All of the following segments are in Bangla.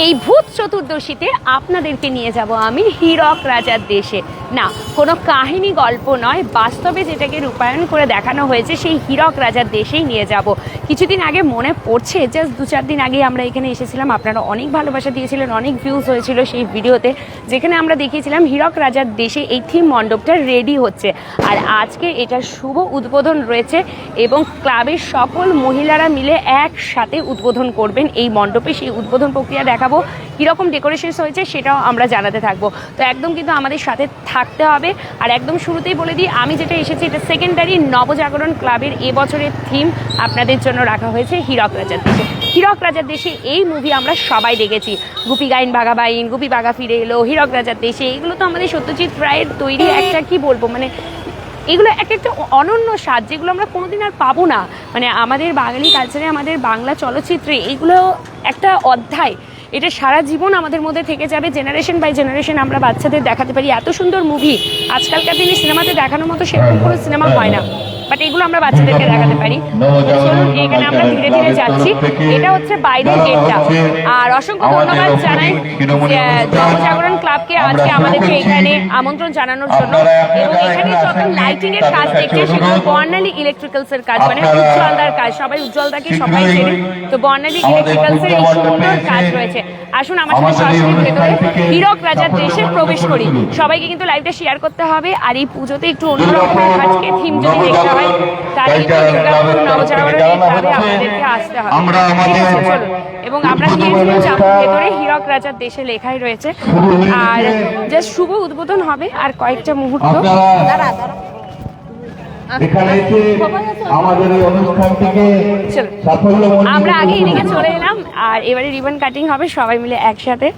এই ভূত চতুর্দশীতে আপনাদেরকে নিয়ে যাব আমি হীরক রাজার দেশে। না, কোনো কাহিনী গল্প নয়, বাস্তবে যেটাকে রূপায়ণ করে দেখানো হয়েছে, সেই হীরক রাজার দেশেই নিয়ে যাব। কিছুদিন আগে মনে পড়ছে, জাস্ট দু চার দিন আগে আমরা এখানে এসেছিলাম, আপনারা অনেক ভালোবাসা দিয়েছিলেন, অনেক ভিউজ হয়েছিল সেই ভিডিওতে, যেখানে আমরা দেখিয়েছিলাম হীরক রাজার দেশে এই থিম মণ্ডপটা রেডি হচ্ছে। আর আজকে এটার শুভ উদ্বোধন রয়েছে এবং ক্লাবের সকল মহিলারা মিলে একসাথে উদ্বোধন করবেন এই মণ্ডপে, সেই উদ্বোধন প্রক্রিয়া দেখাবো, কীরকম ডেকোরেশনস হয়েছে সেটাও আমরা জানাতে থাকব। তো একদম কিন্তু আমাদের সাথে থাকতে হবে। আর একদম শুরুতেই বলে দিই, আমি যেটা এসেছি, এটা সেকেন্ডারি নবজাগরণ ক্লাবের এবছরের থিম আপনাদের জন্য রাখা হয়েছে, হীরক রাজার দেশে। হীরক রাজার দেশে এই মুভি আমরা সবাই দেখেছি। গুপি গাইন বাঘা বাইন, গুপি বাঘা ফিরে এলো, হীরক রাজার দেশে। এগুলো তো আমাদের সত্যজিৎ রায়ের তৈরি একটা, কি বলব মানে এগুলো এক একটা অনন্য স্বাদ, যেগুলো আমরা কোনোদিন আর পাবো না। মানে আমাদের বাঙালি কালচারে আমাদের বাংলা চলচ্চিত্রে এগুলো একটা অধ্যায়। এটা সারা জীবন আমাদের মধ্যে থেকে যাবে। জেনারেশন বাই জেনারেশন আমরা বাচ্চাদের দেখাতে পারি। এত সুন্দর মুভি আজকালকার দিনে সিনেমাতে দেখানোর মতো সেরকম কোনো সিনেমা হয় না। বাট এগুলো আমরা বাচ্চাদেরকে দেখাতে পারি। চলুন এখানে আমরা ধীরে ধীরে যাচ্ছি। এটা হচ্ছে বাইরের গেটটা আর অসংখ্য ধন্যবাদ জানাই জনজাগরণ ক্লাবকে আজকে আমাদেরকে এখানে আমন্ত্রণ জানানোর জন্য। এবং এখানে যত লাইটিং এর কাজ দেখছে সেগুলো বর্ণালী ইলেকট্রিক্যালস এর কাজ মানে উজ্জ্বলদার কাজ সবাই উজ্জ্বলদাকে সবাই চেনে তো বর্ণালী ইলেকট্রিক্যালস এর এই সুন্দর কাজ রয়েছে। আসুন আমার সাথে সরাসরি ভেতরে হীরক রাজার দেশে প্রবেশ করি। সবাইকে কিন্তু লাইভটা শেয়ার করতে হবে। আর এই পুজোতে একটু অন্যরকম আজকে থিম যদি দেখতে হয় আমরা আমাদের এবং আমরা গিয়েছিলাম ভেতরে হীরক রাজার দেশে লেখাই রয়েছে। আর জাস্ট শুভ উদ্বোধন হবে আর কয়েকটা মুহূর্ত। এখানে আমাদের এই অনুষ্ঠানটিকে আমরা আগে এদিকে চলে এলাম। আর এবারে রিবন কাটিং হবে সবাই মিলে একসাথে।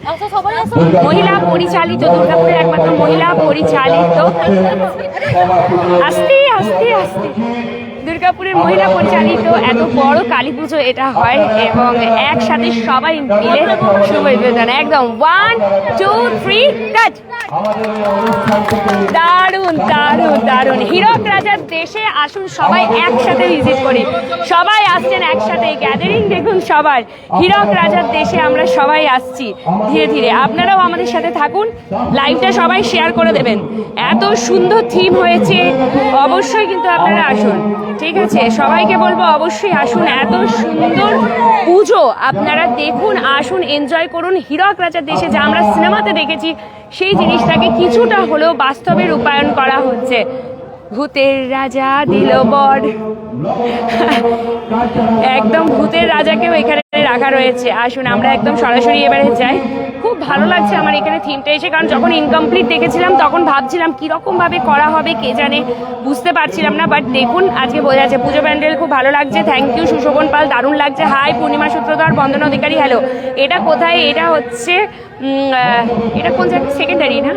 মহিলা পরিচালিত দুর্গাপুরের একমাত্র মহিলা পরিচালিত। আস্তে আস্তে আস্তে। দুর্গাপুরের মহিলা পরিচালিত এত বড় কালী পুজো এটা হয় এবং একসাথে সবাই মিলে শুভ একদম ওয়ান টু থ্রি কাট দারুণ দারুণ দারুণ। হীরক রাজার দেশে আসুন সবাই একসাথে ভিজিট করি। সবাই আসছেন একসাথে গ্যাদারিং দেখুন সবার। হীরক রাজার দেশে আমরা সবাই আসছি ধীরে ধীরে। আপনারাও আমাদের সাথে থাকুন লাইভটা সবাই শেয়ার করে দেবেন। এত সুন্দর থিম হয়েছে অবশ্যই কিন্তু আপনারা আসুন। ঠিক আছে? সবাইকে বলব অবশ্যই আসুন। এত সুন্দর পুজো। আপনারা দেখুন, আসুন এনজয় করুন। হীরক রাজার দেশে যা আমরা সিনেমাতে দেখেছি, সেই জিনিসটাকে কিছুটা হলেও বাস্তবে রূপায়ণ করা হচ্ছে। ভূতের রাজা দিল বর। একদম ভূতের রাজাকেও এখানে রাখা রয়েছে। আসুন, আমরা একদম সরাসরি এবারে যাই। খুব ভালো লাগছে আমার এখানে থিমটা এসে, কারণ যখন ইনকমপ্লিট দেখেছিলাম, তখন ভাবছিলাম কীরকম ভাবে করা হবে, কে জানে, বুঝতে পারছিলাম না। বাট দেখুন, আজকে বোঝা যাচ্ছে, পুজো প্যান্ডেল খুব ভালো লাগছে। থ্যাংক ইউ সুশোভন পাল, দারুণ লাগছে। হাই পূর্ণিমা সূত্রধর, বন্দনা অধিকারী হ্যালো এটা কোথায়? এটা হচ্ছে এটা কোন জায়গা সেকেন্ডারি না?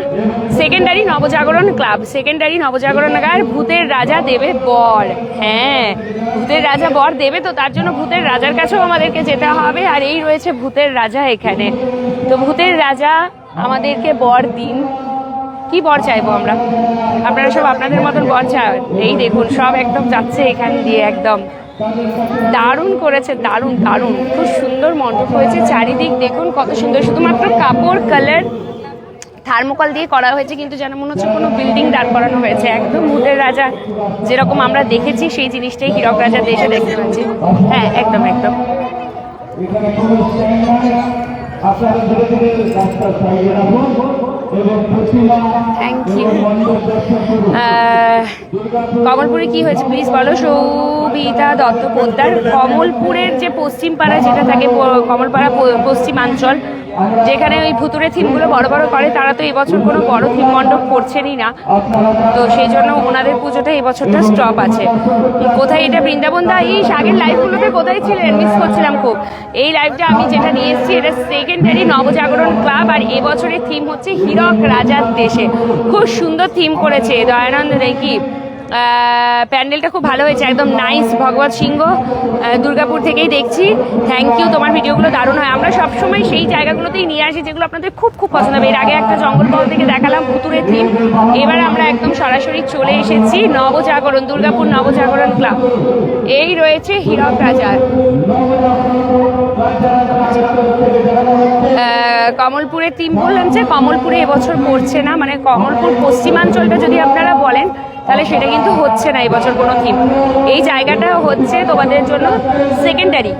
Secondary Nabajagaran club secondary Nabajagaran গায়ের ভূতের রাজা দেবে বর। হ্যাঁ ভূতের রাজা বর দেবে তো, তার জন্য ভূতের রাজার কাছেও আমাদেরকে যেতে হবে, আর এই রয়েছে ভূতের রাজা এখানে। তো ভূতের রাজা আমাদেরকে বর দিন। কি বর চাইব আমরা? আপনারা সব আপনাদের মতন বর চান এই দেখুন, সব একদম যাচ্ছে এখান দিয়ে একদম। দারুণ করেছে, দারুণ দারুণ। খুব সুন্দর মণ্ডপ হয়েছে। চারিদিক দেখুন, কত সুন্দর। শুধুমাত্র কাপড় কালার থার্মোকল দিয়ে করা হয়েছে, কিন্তু যেন মনে হচ্ছে কোনো বিল্ডিং দাঁড় করানো হয়েছে। একদম ভূতের রাজা যেরকম আমরা দেখেছি, সেই জিনিসটাই হীরক রাজার দেশে দেখতে পাচ্ছি। হ্যাঁ একদম একদম। আপনারা ধীরে ধীরে সাইডে রাখুন থ্যাংক ইউ কমলপুরে কি হয়েছে প্লিজ বলো? সৌবিতা দত্ত পোদ্দার। কমলপুরের যে পশ্চিম পাড়া যেটা থাকে কমলপাড়া পশ্চিমাঞ্চল যেখানে ওই ভুতুরে থিমগুলো বড় বড় করে, তারা তো এবছর কোনো বড় থিম মণ্ডপ করছেনই না। তো সেই জন্য ওনাদের পুজোটা এবছরটা স্টপ আছে। কোথায় এটা বৃন্দাবন দা? এই আগের লাইভগুলোতে কোথায় ছিলেন? মিস করছিলাম খুব। এই লাইভটা আমি যেটা নিয়ে এসেছি, এটা সেকেন্ডারি নবজাগরণ ক্লাব আর এবছরের থিম হচ্ছে হীরক রাজার দেশে। খুব সুন্দর থিম করেছে, দয়ানন্দ দেখি প্যান্ডেলটা খুব ভালো হয়েছে, একদম নাইস ভগবত সিংহ দুর্গাপুর থেকেই দেখছি। থ্যাংক ইউ তোমার ভিডিওগুলো দারুণ হয়। আমরা সবসময় সেই জায়গাগুলোতেই নিয়ে আসি যেগুলো আপনাদের খুব খুব পছন্দ হবে। এর আগে একটা জঙ্গলমহল থেকে দেখালাম ভুতুরের থিম এবার আমরা একদম সরাসরি চলে এসেছি নবজাগরণ, দুর্গাপুর নবজাগরণ ক্লাব এই রয়েছে হীরক রাজার। কমলপুরের টিম বললাম যে, কমলপুরে এবছর পড়ছে না। মানে কমলপুর পশ্চিমাঞ্চলটা যদি আপনারা বলেন তাহলে সেটা কিন্তু হচ্ছে না, এবছর কোনো থিম এই জায়গাটা হচ্ছে তোমাদের জন্য সেকেন্ডারি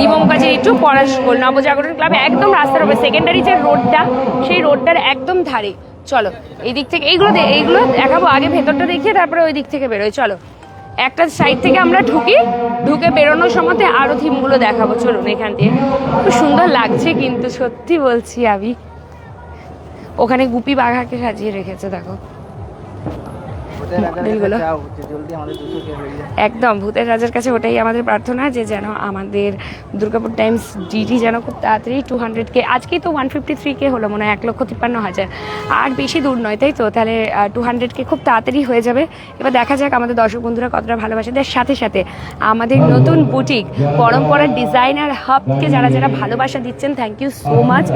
রিমম কাছে একটু স্কুল নবজাগরণ ক্লাব একদম রাস্তার উপরে। সেকেন্ডারি যে রোডটা সেই রোডটার একদম ধারে। চলো, এই দিক থেকে এইগুলো এইগুলো দেখাবো, আগে ভেতরটা দেখিয়ে তারপরে ওই দিক থেকে বেরোয় চলো, একটা সাইড থেকে আমরা ঢুকি, ঢুকে বেরোনোর সময় আরও থিমগুলো দেখাবো। চলুন এখান দিয়ে। খুব সুন্দর লাগছে কিন্তু, সত্যি বলছি আমি। ওখানে গুপি বাঘাকে সাজিয়ে রেখেছে, দেখো। মডেলগুলো। একদম ভূতের রাজার কাছে ওটাই আমাদের প্রার্থনা যে যেন আমাদের দুর্গাপুর টাইমস ডিটি যেন খুব তাড়াতাড়ি টু হান্ড্রেড কে আজকেই তো ওয়ান ফিফটি থ্রি কে হলো মনে হয় এক লক্ষ তিপ্পান্ন হাজার। আর বেশি দূর নয় তাই তো? তাহলে টু হান্ড্রেড কে খুব তাড়াতাড়ি হয়ে যাবে। এবার দেখা যাক আমাদের দর্শক বন্ধুরা কতটা ভালোবাসে। তার সাথে সাথে আমাদের নতুন বুটিক পরম্পরার ডিজাইনার হাবকে যারা যারা ভালোবাসা দিচ্ছেন থ্যাংক ইউ সো মাচ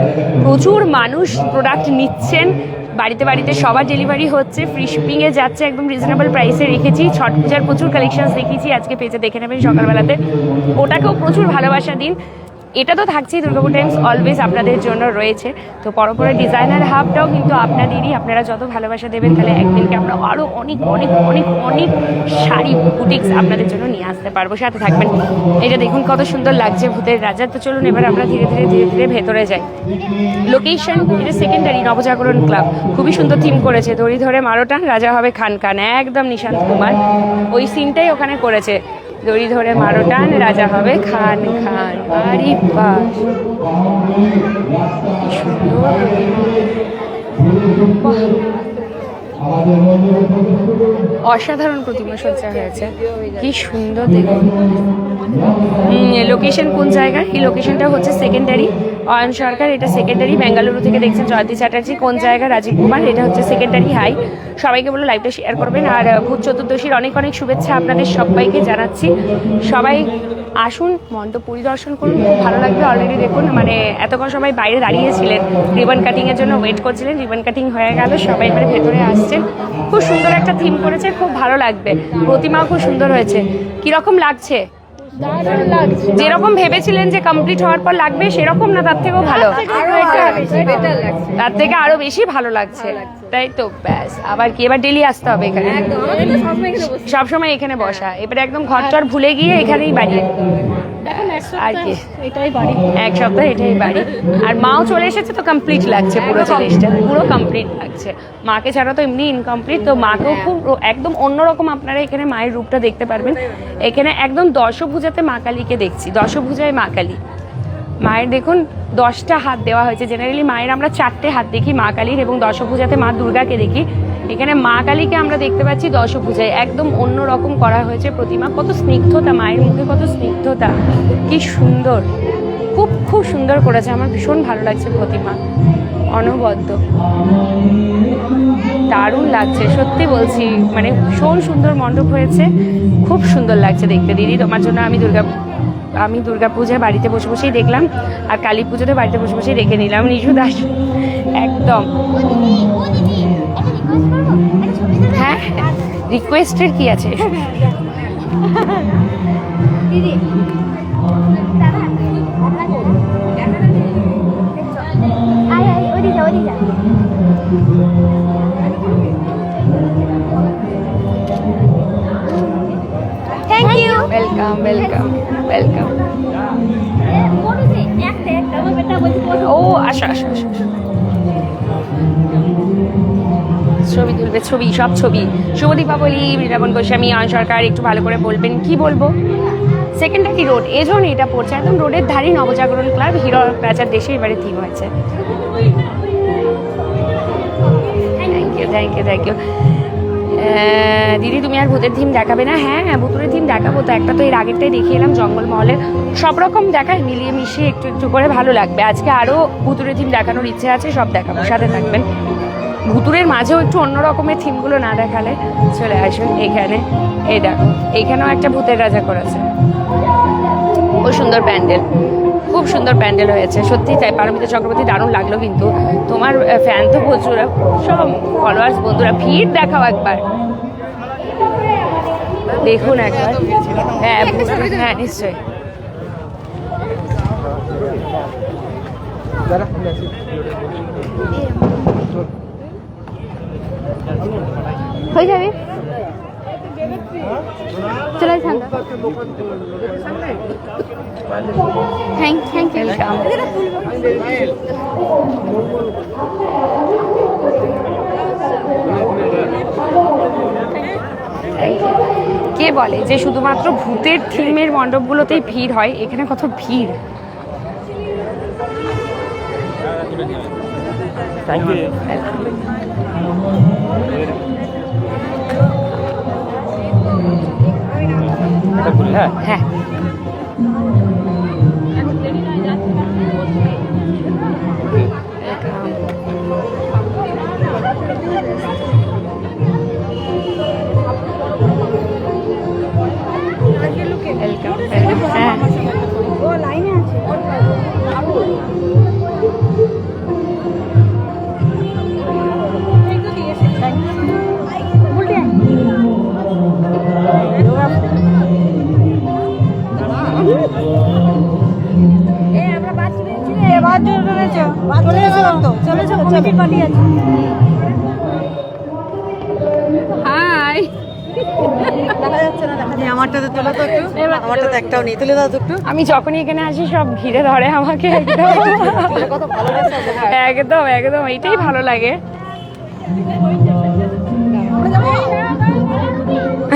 প্রচুর মানুষ প্রোডাক্ট নিচ্ছেন। বাড়িতে বাড়িতে সবার ডেলিভারি হচ্ছে। ফ্রি শিপিংয়ে যাচ্ছে একদম রিজনেবল প্রাইসে রেখেছি। ছট পূজার প্রচুর কালেকশানস দেখেছি, আজকে পেজে দেখে নেবেন সকালবেলাতে। ওটাকেও প্রচুর ভালোবাসা দিন। এটা তো থাকছেই, দুর্গাপুর টাইমস অলওয়েজ আপনাদের জন্য রয়েছে। তো পরপরে ডিজাইনার হাবটাও কিন্তু আপনাদেরই, আপনারা যত ভালোবাসা দেবেন, তাহলে একদিনকে আমরা আরও অনেক অনেক অনেক অনেক শাড়ি বুটিক্স আপনাদের জন্য নিয়ে আসতে পারব। সাথে থাকবেন। এটা দেখুন কত সুন্দর লাগছে ভূতের রাজা। তো চলুন এবার আমরা ধীরে ধীরে ধীরে ধীরে ভেতরে যাই। লোকেশন এটা সেকেন্ডারি নবজাগরণ ক্লাব খুবই সুন্দর থিম করেছে। দড়ি ধরে মারোটান রাজা হবে খান খান একদম নিশান্ত কুমার। ওই সিনটাই ওখানে করেছে। দড়ি ধরে মারো টান রাজা হবে খান খান। বাহ, অসাধারণ প্রতিমা সজ্জা হয়েছে। কি সুন্দর দেখুন। লোকেশন কোন জায়গায় এই লোকেশনটা হচ্ছে সেকেন্ডারি অয়ন সরকার এটা সেকেন্ডারি বেঙ্গালুরু থেকে দেখছেন জয়ন্তী চ্যাটার্জি। কোন জায়গা? রাজীব কুমার এটা হচ্ছে সেকেন্ডারি হাই সবাইকে বলে লাইভটা শেয়ার করবেন। আর ভূত চতুর্দশীর অনেক অনেক শুভেচ্ছা আপনাদের সবাইকে জানাচ্ছি। সবাই আসুন মণ্ডপ পরিদর্শন করুন খুব ভালো লাগবে অলরেডি দেখুন। মানে এতক্ষণ সবাই বাইরে দাঁড়িয়েছিলেন। রিবন কাটিংয়ের জন্য ওয়েট করছিলেন রিবন কাটিং হয়ে গেল সবাই এবারে ভেতরে আসছেন। খুব সুন্দর একটা থিম করেছে খুব ভালো লাগবে। প্রতিমাও খুব সুন্দর হয়েছে। কীরকম লাগছে? যেরকম ভেবেছিলেন যে কমপ্লিট হওয়ার পর লাগবে সেরকম না? তার থেকেও ভালো। তার থেকে আরও বেশি ভালো লাগছে। তাই তো ব্যাস। আবার কি? এবার ডেলি আসতে হবে এখানে। সবসময় এখানে বসা। এবারে একদম ঘর টর ভুলে গিয়ে এখানেই বাড়ি। আর কি? এটাই বাড়ি। এক সপ্তাহ এটাই বাড়ি। আর মাও চলে এসেছে তো কমপ্লিট লাগছে পুরো জিনিসটা। পুরো কমপ্লিট লাগছে। মাকে ছাড়া তো এমনি ইনকমপ্লিট তো মাকেও খুব একদম অন্যরকম আপনারা এখানে মায়ের রূপটা দেখতে পারবেন। এখানে একদম দশভুজাতে মা কালীকে দেখছি। দশভুজায় মা কালী। মায়ের দেখুন, দশটা হাত দেওয়া হয়েছে। জেনারেলি মায়ের আমরা চারটে হাত দেখি, মা কালীর এবং দশভুজাতে মা দুর্গাকে দেখি। এখানে মা কালীকে আমরা দেখতে পাচ্ছি দশভুজায়। একদম অন্য রকম করা হয়েছে প্রতিমা। কত স্নিগ্ধতা, মায়ের মুখে কত স্নিগ্ধতা। কি সুন্দর। খুব খুব সুন্দর করেছে। আমার ভীষণ ভালো লাগছে প্রতিমা। অনবদ্য। দারুণ লাগছে। সত্যি বলছি মানে ভীষণ সুন্দর মণ্ডপ হয়েছে। খুব সুন্দর লাগছে দেখতে। দিদি, তোমার জন্য আমি দুর্গা আমি দুর্গা পূজায় বাড়িতে বসে বসেই দেখলাম, আর কালী পুজোতে বাড়িতে বসে বসেই দেখে নিলাম নিজু দাস। একদম। হ্যাঁ? রিকোয়েস্টের কি আছে? ওয়েলকাম ওয়েলকাম ওয়েলকাম ও, আসো আসো আসো। ছবি তুলবে, ছবি, সব ছবি। শুভ দীপাবলি বৃন্দাবন গোস্বামী অয়ন সরকার, একটু ভালো করে বলবেন, কি বলব? সেকেন্ডারি রোড এজন এটা পড়ছে। একদম রোডের ধারে নবজাগরণ ক্লাব, হিরো রাজার দেশে এবারে থিম হয়েছে। Thank you thank you thank you দিদি, তুমি আর ভূতের থিম দেখাবে না? হ্যাঁ হ্যাঁ ভূতুরের থিম দেখাবো। তো একটা তো এর আগেরটাই দেখিয়ে এলাম, জঙ্গলমহলের। সব রকম দেখায়, মিলিয়ে মিশিয়ে একটু একটু করে ভালো লাগবে। আজকে আরও ভূতুরের থিম দেখানোর ইচ্ছে আছে, সব দেখাবো, সাথে থাকবেন। ভুতুরের মাঝেও একটু অন্য রকমের থিমগুলো না দেখালে, চলে আসুন এখানে। এই দেখো, এখানেও একটা ভূতের রাজা করেছে। খুব সুন্দর প্যান্ডেল। খুব সুন্দর প্যান্ডেল হয়েছে। সত্যি তাই পারমিতা চক্রবর্তী দারুণ লাগল কিন্তু। তোমার ফ্যান তো প্রচুর। সব ফলোয়ার্স বন্ধুরা, ভিড় দেখাও একবার। দেখুন একবার। হ্যাঁ হ্যাঁ নিশ্চয়ই। হয়ে যাবে? চলে ঠান্ডা থ্যাংক থ্যাংক ইউ কে বলে যে শুধুমাত্র ভূতের থিমের মণ্ডপগুলোতেই ভিড় হয়? এখানে কত ভিড়? থ্যাংক ইউ হ্যাঁ হ্যাঁ হ্যাঁ। হাই। আমারটাতে তোলা তো একটু আমারটাতে একটাও নেই। তুলে দাও একটু। আমি যখনই এখানে আসি সব ঘিরে ধরে আমাকে একদম। কত ভালো লাগছে একদম একদম এইটাই ভালো লাগে।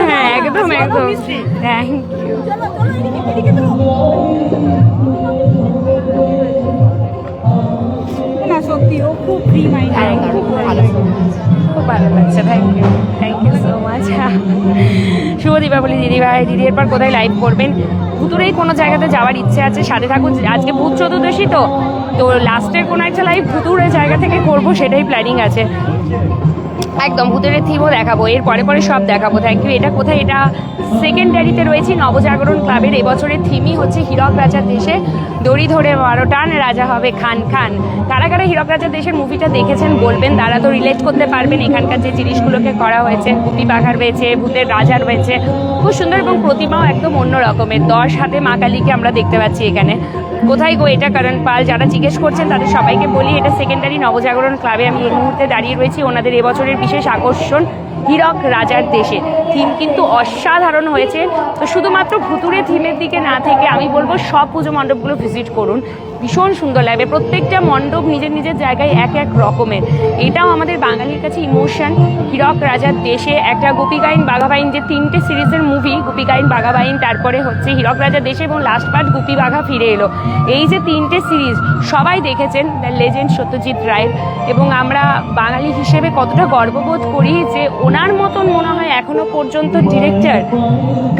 হ্যাঁ একদম একদম। থ্যাংক সত্যি ও খুব ফ্রি মাইন্ড খুব ভালো লাগছে। Thank you thank you so much শুভ দীপাবলি, দিদিভাই। দিদি, এরপর কোথায় লাইভ করবেন? ভুতুরেই কোনো জায়গাতে যাওয়ার ইচ্ছে আছে। সাথে থাকুন। আজকে ভূত চতুর্দশী তো। তো লাস্টের কোনো একটা লাইভ ভুতুরের জায়গা থেকে করব, সেটাই প্ল্যানিং আছে। একদম, ভূতের থিমও দেখাবো এর পরে পরে সব দেখাবো থ্যাংক ইউ এটা কোথায়? এটা সেকেন্ডারিতে রয়েছে নবজাগরণ ক্লাবের এবছরের থিমই হচ্ছে হীরক রাজার দেশে দড়ি ধরে বারো টান রাজা হবে খান খান। কারা কারা হীরক রাজার দেশের মুভিটা দেখেছেন বলবেন, তারা তো রিলেট করতে পারবেন, এখানকার যে জিনিসগুলোকে করা হয়েছে, গুপি বাঘা রয়েছে, ভূতের রাজা রয়েছে, খুব সুন্দর এবং প্রতিমাও একদম অন্য রকমের দশ হাতে মা কালীকে আমরা দেখতে পাচ্ছি এখানে। কোথায় গো এটা? কারণ পাল যারা জিজ্ঞেস করছেন, তাদের সবাইকে বলি, এটা সেকেন্ডারি নবজাগরণ ক্লাবে আমি এই মুহূর্তে দাঁড়িয়ে রয়েছি। ওনাদের এবছরের বিশেষ আকর্ষণ হীরক রাজার দেশে। থিম কিন্তু অসাধারণ হয়েছে। তো শুধুমাত্র ভুতুরে থিমের দিকে না থেকে আমি বলব, সব পুজো মণ্ডপগুলো ভিজিট করুন। ভীষণ সুন্দর লাগবে প্রত্যেকটা মণ্ডপ নিজের নিজের জায়গায় এক এক রকমের। এটাও আমাদের বাঙালির কাছে ইমোশন। হীরক রাজার দেশে একটা গোপিকাইন বাঘাবাইন যে তিনটে সিরিজের মুভি গোপিকাইন, বাঘাবাইন, তারপরে হচ্ছে হীরক রাজা দেশে এবং লাস্ট পার্ট গুপি বাঘা ফিরে এলো। এই যে তিনটে সিরিজ, সবাই দেখেছেন দ্য লেজেন্ড সত্যজিৎ রায়ের। এবং আমরা বাঙালি হিসেবে কতটা গর্ববোধ করি যে ওনার মতন মনে হয় এখনও পর্যন্ত ডিরেক্টর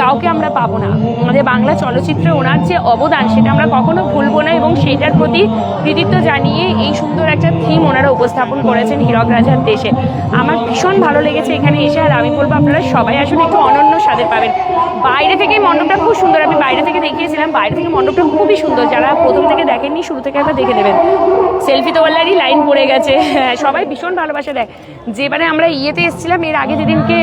কাউকে আমরা পাবো না। আমাদের বাংলা চলচ্চিত্রে ওনার যে অবদান, সেটা আমরা কখনো ভুলবো না এবং সেটার প্রতি কৃতিত্ব জানিয়ে এই সুন্দর একটা থিম ওনারা উপস্থাপন করেছেন হীরক রাজার দেশে। আমার ভীষণ ভালো লেগেছে এখানে এসে আর আমি বলব আপনারা সবাই আসলে একটু অনন্য স্বাদে পাবেন। বাইরে থেকে মণ্ডপটা খুব সুন্দর আমি বাইরে থেকে দেখিয়েছিলাম বাইরে থেকে মণ্ডপটা খুবই সুন্দর। যারা প্রথম থেকে দেখেননি শুরু থেকে একবার দেখে দেবেন সেলফি তোয়াল্লারই লাইন পড়ে গেছে। হ্যাঁ, সবাই ভীষণ ভালোবাসা দেয়। যেবারে আমরা ইয়েতে এসেছিলাম এর আগে যেদিনকে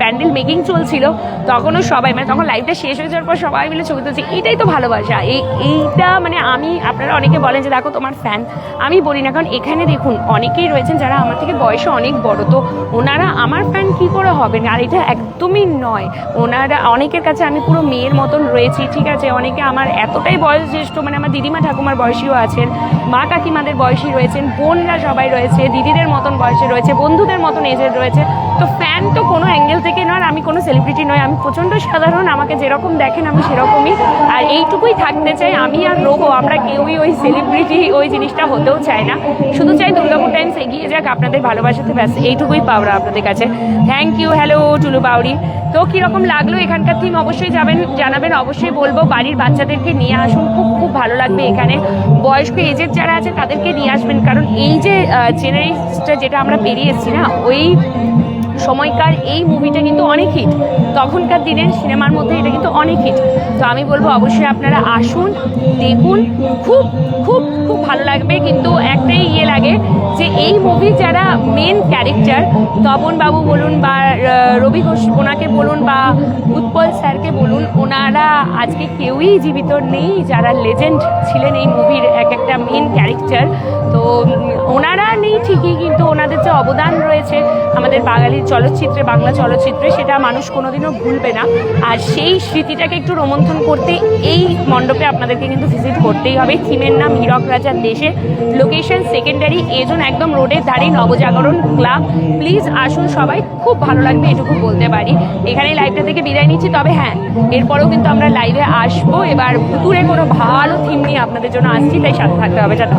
প্যান্ডেল মেকিং চলছিল তখনও সবাই মানে তখন লাইভটা শেষ হয়ে যাওয়ার পর সবাই মিলে ছবি তুলছে। এটাই তো ভালোবাসা। এই এইটা মানে আমি আপনারা অনেকে বলেন যে, দেখো, তোমার ফ্যান আমি বলি না, কারণ এখানে দেখুন, অনেকেই রয়েছেন যারা আমার থেকে বয়সে অনেক বড়। তো ওনারা আমার ফ্যান কি করে হবেন? আর এটা একদমই নয়। ওনারা, অনেকের কাছে আমি পুরো মেয়ের মতন রয়েছি, ঠিক আছে? অনেকে আমার এতটাই বয়স জ্যেষ্ঠ মানে আমার দিদিমা ঠাকুমার বয়সীও আছেন, মা কাকিমাদের বয়সী রয়েছেন বোনরা সবাই রয়েছে, দিদিদের মতন বয়সে রয়েছে, বন্ধুদের মতন এজের রয়েছে। তো ফ্যান তো কোনো অ্যাঙ্গেল থেকে নয় আমি কোনো সেলিব্রিটি নয় আমি প্রচণ্ড সাধারণ, আমাকে যেরকম দেখেন আমি সেরকমই। আর এইটুকুই থাকতে চাই, আমি আর রোবো, আমরা কেউই ওই সেলিব্রিটি ওই জিনিসটা হতেও চায় না। শুধু চাই দুর্গাপুর টাইমস এগিয়ে যাক, আপনাদের ভালোবাসাতে ব্যাস, এইটুকুই পাওয়া আপনাদের কাছে। Thank you hello Tulu Bauri তো কীরকম লাগল এখানকার থিম অবশ্যই যাবেন, জানাবেন, অবশ্যই বলব, বাড়ির বাচ্চাদেরকে নিয়ে আসুন, খুব খুব ভালো লাগবে এখানে। বয়স্ক এজের যারা আছে তাদেরকে নিয়ে আসবেন, কারণ এই যে জেনারেশনটা যেটা আমরা পেরিয়ে এসেছি না, ওই সময়কার এই মুভিটা কিন্তু অনেক হিট তখনকার দিনের সিনেমার মধ্যে এটা কিন্তু অনেক হিট তো আমি বলব অবশ্যই আপনারা আসুন, দেখুন। খুব খুব খুব ভালো লাগবে, কিন্তু একটাই ইয়ে লাগে যে এই মুভি যারা মেন ক্যারেক্টার বাবু বলুন বা রবি ঘোষ ওনাকে বলুন বা, উৎপল স্যারকে বলুন, ওনারা আজকে কেউই জীবিত নেই। যারা লেজেন্ড ছিলেন এই মুভির এক একটা মেন ক্যারেক্টার তো ওনারা নেই ঠিকই, কিন্তু অবদান রয়েছে আমাদের বাঙালি চলচ্চিত্রে, বাংলা চলচ্চিত্রে, সেটা মানুষ কোনোদিনও ভুলবে না। আর সেই স্মৃতিটাকে একটু রোমন্থন করতে এই মণ্ডপে আপনাদেরকে কিন্তু ভিজিট করতেই হবে। থিমের নাম হীরক রাজার দেশে। লোকেশন সেকেন্ডারি এজন একদম রোডের ধারে নবজাগরণ ক্লাব প্লিজ আসুন সবাই, খুব ভালো লাগবে এটুকু বলতে পারি। এখানে লাইভটা থেকে বিদায় নিচ্ছি, তবে হ্যাঁ এরপরেও কিন্তু আমরা লাইভে আসব। এবার ভুতুরে কোনো ভালো থিম নিয়ে আপনাদের জন্য আসছি, তাই সাথে থাকতে হবে।